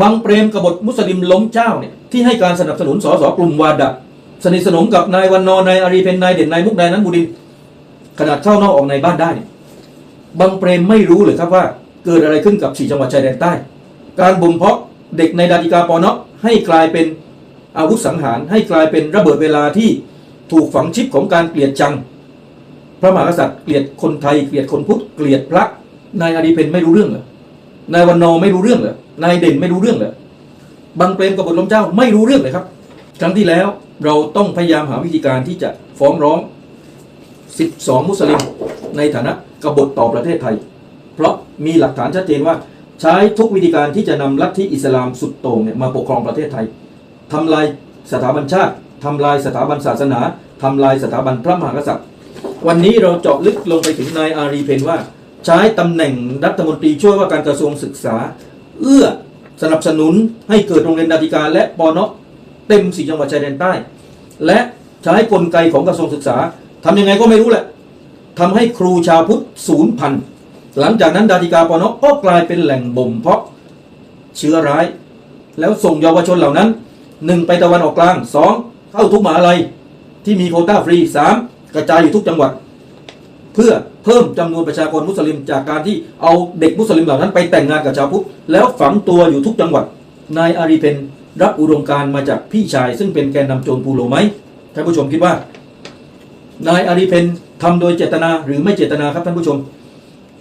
บังเปรมกบฏมุสลิมล้มเจ้าเนี่ยที่ให้การสนับสนุนสสกลุ่มวาดะสนิทสนมกับนายวันนอนายอารีเพนนายเด่นนายมุกนายนั้นบุดินขนาดเข้านอกออกในบ้านได้เนี่ยบังเปรมไม่รู้เลยครับว่าเกิดอะไรขึ้นกับสี่จังหวัดชายแดนใต้ การบ่มเพาะเด็กในดาดิกาปอนะให้กลายเป็นอาวุธสังหาร ให้กลายเป็นระเบิดเวลาที่ถูกฝังชิปของการเกลียดชัง พระมหากษัตริย์เกลียดคนไทยเกลียดคนพุทธเกลียดพระนายอารีเพนไม่รู้เรื่องเหรอนายวันนอไม่รู้เรื่องเหรอ นายเด่นไม่รู้เรื่องเหรอบังเปรมกบฏล้มเจ้าไม่รู้เรื่องเลยครับ ครั้งที่แล้วเราต้องพยายามหาวิธีการที่จะฟ้องร้อง 12 มุสลิมในฐานะกบฏต่อประเทศไทย เพราะมีหลักฐานชัดเจนว่าใช้ทุกวิธีการที่จะนำลัทธิอิสลามสุดโต่งเนี่ยมาปกครองประเทศไทยทำลายสถาบันชาติทำลายสถาบันศาสนาทำลายสถาบันพระมหากษัตริย์ วันนี้เราเจาะลึกลงไปถึงนายอารีเพนว่า ใช้ตำแหน่งรัฐมนตรีช่วยว่าการกระทรวงศึกษา เอื้อสนับสนุนให้เกิดโรงเรียนนาฬิกาและปอนอเต็มสี่จังหวัดชายแดนใต้ และใช้กลไกของกระทรวงศึกษาทำยังไงก็ไม่รู้แหละทำให้ครูชาวพุทธศูนย์พันหลังจากนั้นดาติกาปอนอก็กลายเป็นแหล่งบ่มเพาะเชื้อร้าย แล้วส่งเยาวชนเหล่านั้นหนึ่งไปตะวันออกกลางสองเข้าทุกมหาลัยที่มีโควต้าฟรีสามกระจายอยู่ทุกจังหวัด เพื่อเพิ่มจำนวนประชากรมุสลิม จากการที่เอาเด็กมุสลิมเหล่านั้นไปแต่งงานกับชาวพุทธแล้วฝังตัวอยู่ทุกจังหวัดนายอารีเพนรับอุดมการมาจากพี่ชาย ซึ่งเป็นแกนนำโจรปูโลไหมท่านผู้ชมคิดว่านายอารีเพนทำโดยเจตนาหรือไม่เจตนาครับท่านผู้ชม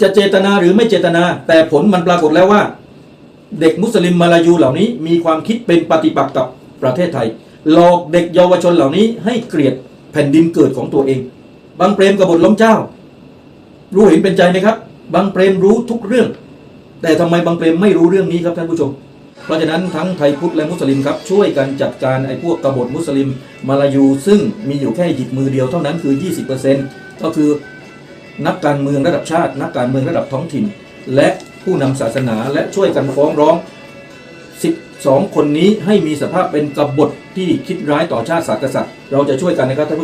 จะเจตนาหรือไม่เจตนา แต่ผลมันปรากฏแล้วว่า เด็กมุสลิมมาลายูเหล่านี้ มีความคิดเป็นปฏิปักษ์กับประเทศไทย หลอกเด็กเยาวชนเหล่านี้ให้เกลียดแผ่นดินเกิดของตัวเอง บางเปรมกบฏล้มเจ้า รู้เห็นเป็นใจไหมครับบางเปรมรู้ทุกเรื่อง แต่ทำไมบางเปรมไม่รู้เรื่องนี้ครับท่านผู้ชม เพราะฉะนั้นทั้งไทยพุทธและมุสลิมครับช่วยกันจัดการไอ้พวกกบฏมุสลิมมาลายู ซึ่งมีอยู่แค่หยิบมือเดียวเท่านั้นคือ 20%ก็คือนักการเมืองระดับชาติ นักการเมืองระดับท้องถิ่น และผู้นำศาสนาและช่วยกันฟ้องร้อง 12 คนนี้ให้มีสภาพเป็นกบฏที่คิดร้ายต่อชาติศาสตร์กษัตริย์ เราจะช่วยกันนะครับท่านผู้ชม